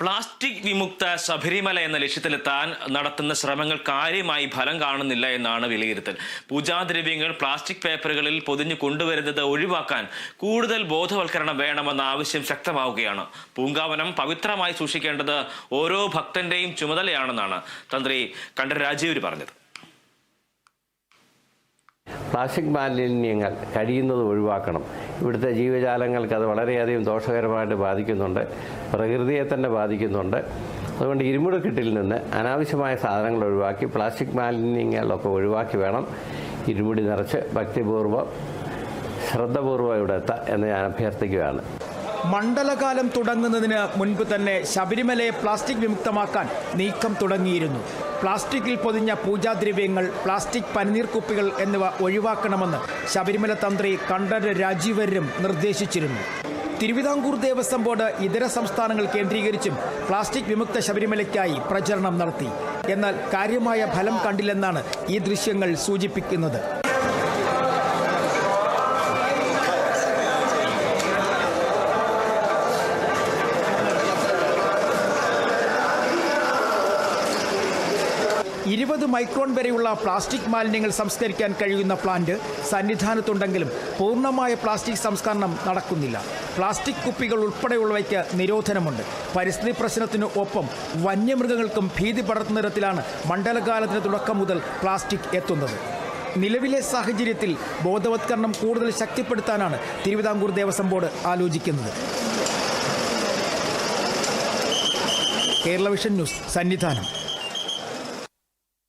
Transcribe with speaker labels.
Speaker 1: Plastic വിമുക്ത ശബരിമല എന്ന ലക്ഷ്യത്തിലെത്താൻ നടത്തുന്ന ശ്രമങ്ങൾ കാര്യമായി ഫലം കാണുന്നില്ല എന്നാണ് വിലയിരുത്തൽ. പൂജാദ്രവ്യങ്ങൾ പ്ലാസ്റ്റിക് പേപ്പറുകളിൽ പൊതിഞ്ഞു കൊണ്ടുവരുന്നത് ഒഴിവാക്കാൻ കൂടുതൽ ബോധവൽക്കരണം വേണമെന്ന ആവശ്യം ശക്തമാവുകയാണ്. പൂങ്കാവനം പവിത്രമായി സൂക്ഷിക്കേണ്ടത് ഓരോ ഭക്തന്റെയും ചുമതലയാണെന്നാണ് തന്ത്രി കണ്ഠരാജീവര് പറഞ്ഞത്.
Speaker 2: പ്ലാസ്റ്റിക് മാലിന്യങ്ങൾ കഴിയുന്നത് ഒഴിവാക്കണം. ഇവിടുത്തെ ജീവജാലങ്ങൾക്ക് അത് വളരെയധികം ദോഷകരമായിട്ട് ബാധിക്കുന്നുണ്ട്. പ്രകൃതിയെ തന്നെ ബാധിക്കുന്നുണ്ട്. അതുകൊണ്ട് ഇരുമുടിക്കെട്ടിൽ നിന്ന് അനാവശ്യമായ സാധനങ്ങൾ ഒഴിവാക്കി പ്ലാസ്റ്റിക് മാലിന്യങ്ങളൊക്കെ ഒഴിവാക്കി വേണം ഇരുമുടി നിറച്ച് ഭക്തിപൂർവം ശ്രദ്ധപൂർവം ഇവിടെ എത്താം എന്ന് ഞാൻ അഭ്യർത്ഥിക്കുകയാണ്.
Speaker 3: മണ്ഡലകാലം തുടങ്ങുന്നതിന് മുൻപ് തന്നെ ശബരിമലയെ പ്ലാസ്റ്റിക് വിമുക്തമാക്കാൻ നീക്കം തുടങ്ങിയിരുന്നു. പ്ലാസ്റ്റിക്കിൽ പൊതിഞ്ഞ പൂജാദ്രവ്യങ്ങൾ പ്ലാസ്റ്റിക് പനിനീർ കുപ്പികൾ എന്നിവ ഒഴിവാക്കണമെന്ന് ശബരിമല തന്ത്രി കണ്ഠര് രാജീവരും നിർദ്ദേശിച്ചിരുന്നു. തിരുവിതാംകൂർ ദേവസ്വം ബോർഡ് ഇതര സംസ്ഥാനങ്ങൾ കേന്ദ്രീകരിച്ചും പ്ലാസ്റ്റിക് വിമുക്ത ശബരിമലയ്ക്കായി പ്രചരണം നടത്തി. എന്നാൽ കാര്യമായ ഫലം കണ്ടില്ലെന്നാണ് ഈ ദൃശ്യങ്ങൾ സൂചിപ്പിക്കുന്നത്. ഇരുപത് മൈക്രോൺ വരെയുള്ള പ്ലാസ്റ്റിക് മാലിന്യങ്ങൾ സംസ്കരിക്കാൻ കഴിയുന്ന പ്ലാന്റ് സന്നിധാനത്തുണ്ടെങ്കിലും പൂർണമായ പ്ലാസ്റ്റിക് സംസ്കരണം നടക്കുന്നില്ല. പ്ലാസ്റ്റിക് കുപ്പികൾ ഉൾപ്പെടെയുള്ളവയ്ക്ക് നിരോധനമുണ്ട്. പരിസ്ഥിതി പ്രശ്നത്തിനു ഒപ്പം വന്യമൃഗങ്ങൾക്കും ഭീതി പടർത്തുന്ന തരത്തിലാണ് മണ്ഡലകാലത്തിന് തുടക്കം മുതൽ പ്ലാസ്റ്റിക് എത്തുന്നത്. നിലവിലെ സാഹചര്യത്തിൽ ബോധവത്കരണം കൂടുതൽ ശക്തിപ്പെടുത്താനാണ് തിരുവിതാംകൂർ ദേവസ്വം ബോർഡ് ആലോചിക്കുന്നത്. Kerala vision news Sannidhanam.